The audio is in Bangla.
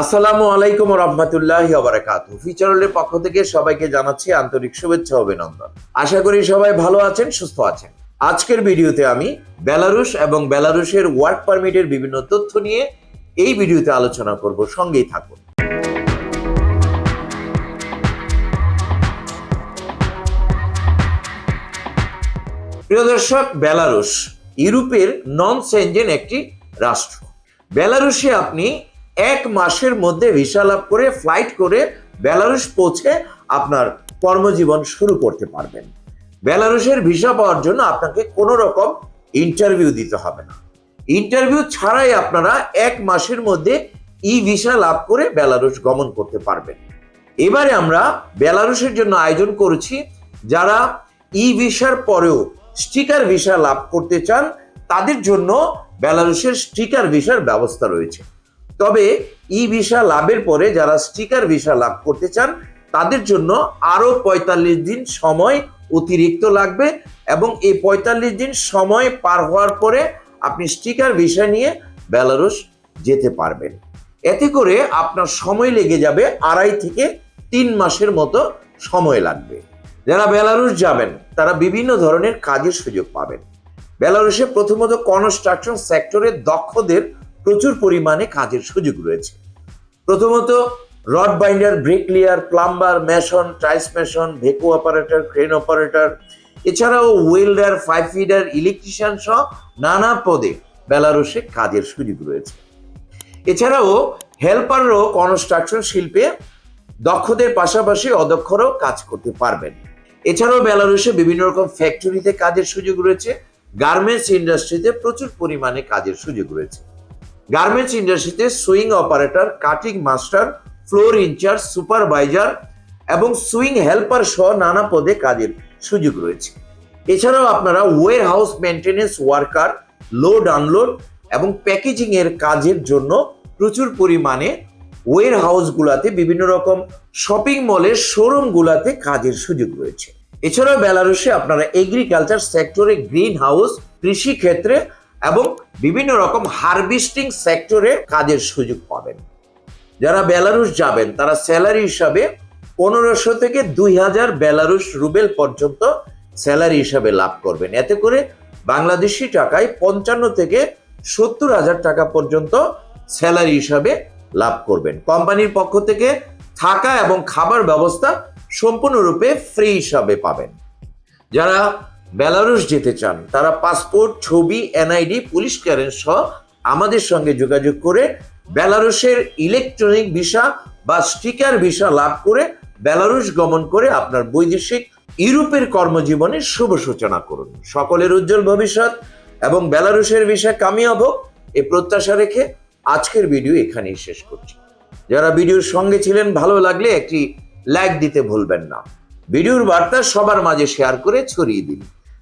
আসসালামু আলাইকুম রহমতুল্লাহ বারাকাতু ফিচারলের পক্ষ থেকে সবাইকে জানাচ্ছি আন্তরিক শুভেচ্ছা অভিনন্দন। আশা করি সবাই ভালো আছেন, সুস্থ আছেন। আজকের ভিডিওতে আমি বেলারুশ এবং বেলারুশের ওয়ার্ক পারমিটের বিভিন্ন তথ্য নিয়ে এই ভিডিওতে আলোচনা করব, সঙ্গেই থাকুন। প্রিয় দর্শক, বেলারুশ ইউরোপের নন সেনজেন একটি রাষ্ট্র। বেলারুশে আপনি এক মাসের মধ্যে ভিসা লাভ করে ফ্লাইট করে বেলারুশ পৌঁছে আপনার কর্মজীবন শুরু করতে পারবেন। বেলারুশের ভিসা পাওয়ার জন্য আপনাকে কোনো রকম ইন্টারভিউ দিতে হবে না। ইন্টারভিউ ছাড়াই আপনারা এক মাসের মধ্যে ই ভিসা লাভ করে বেলারুশ গমন করতে পারবেন। এবারে আমরা বেলারুশের জন্য আয়োজন করেছি, যারা ই ভিসার পরেও স্টিকার ভিসা লাভ করতে চান, তাদের জন্য বেলারুশের স্টিকার ভিসার ব্যবস্থা রয়েছে। তবে ই ভিসা লাভের পরে যারা স্টিকার ভিসা লাভ করতে চান, তাদের জন্য আরও পঁয়তাল্লিশ দিন সময় অতিরিক্ত লাগবে এবং এই পঁয়তাল্লিশ দিন সময় পার হওয়ার পরে আপনি স্টিকার ভিসা নিয়ে বেলারুশ যেতে পারবেন। এতে করে আপনার সময় লেগে যাবে আড়াই থেকে তিন মাসের মতো সময় লাগবে। যারা বেলারুস যাবেন, তারা বিভিন্ন ধরনের কাজের সুযোগ পাবেন। বেলারুশে প্রথমত কনস্ট্রাকশন সেক্টরের দক্ষদের প্রচুর পরিমাণে কাজের সুযোগ রয়েছে। প্রথমত, rod binder, bricklayer, plumber, mason tiles mason, ভেকু operator, crane operator, এছাড়াও ওয়েল্ডার, ফাইভ ফিডার, ইলেকট্রিশিয়ান সহ নানা পদে বেলারুশে কাজের সুযোগ রয়েছে। এছাড়াও হেল্পারও কনস্ট্রাকশন শিল্পে দক্ষদের পাশাপাশি অদক্ষরাও কাজ করতে পারবেন। এছাড়াও বেলারুশে বিভিন্ন রকম ফ্যাক্টরিতে কাজের সুযোগ রয়েছে। গার্মেন্টস ইন্ডাস্ট্রিতে প্রচুর পরিমাণে কাজের সুযোগ রয়েছে। গার্মেন্টস ইন্ডাস্ট্রিতে sewing operator cutting master floor incharge supervisor এবং সুইং হেল্পার সহ নানা পদে কাজের সুযোগ রয়েছে। এছাড়াও আপনারা warehouse maintenance worker load unload এবং প্যাকেজিং এর কাজের জন্য প্রচুর পরিমাণে ওয়ার হাউসগুলাতে বিভিন্ন রকম শপিং মলের শোরুম গুলাতে কাজের সুযোগ রয়েছে। এছাড়াও বেলারুশে আপনারা এগ্রিকালচার সেক্টরে গ্রিন হাউস কৃষি ক্ষেত্রে এবং বিভিন্ন রকম হারভেস্টিং সেক্টরে কাজের সুযোগ পাবেন। যারা বেলারুশ যাবেন, তারা স্যালারি হিসাবে পনেরোশো থেকে দুই হাজার বেলারুশ রুবেল পর্যন্ত স্যালারি হিসাবে লাভ করবেন। এতে করে বাংলাদেশি টাকায় পঞ্চান্ন থেকে সত্তর হাজার টাকা পর্যন্ত স্যালারি হিসাবে লাভ করবেন। কোম্পানির পক্ষ থেকে থাকা এবং খাবার ব্যবস্থা সম্পূর্ণরূপে ফ্রি হিসাবে পাবেন। যারা বেলারুশ যেতে চান, তারা পাসপোর্ট, ছবি, এনআইডি, পুলিশ ক্লিয়ারেন্স সহ আমাদের সঙ্গে যোগাযোগ করে বেলারুশের ইলেকট্রনিক ভিসা বা স্টিকার ভিসা লাভ করে বেলারুশ গমন করে আপনার বৈদেশিক ইউরোপের কর্মজীবনে শুভ সূচনা করুন। সকলের উজ্জ্বল ভবিষ্যৎ এবং বেলারুশের ভিসা কামিয়াব, এ প্রত্যাশা রেখে আজকের ভিডিও এখানেই শেষ করছি। যারা ভিডিওর সঙ্গে ছিলেন, ভালো লাগলে একটি লাইক দিতে ভুলবেন না। ভিডিওর বার্তা সবার মাঝে শেয়ার করে ছড়িয়ে দিন।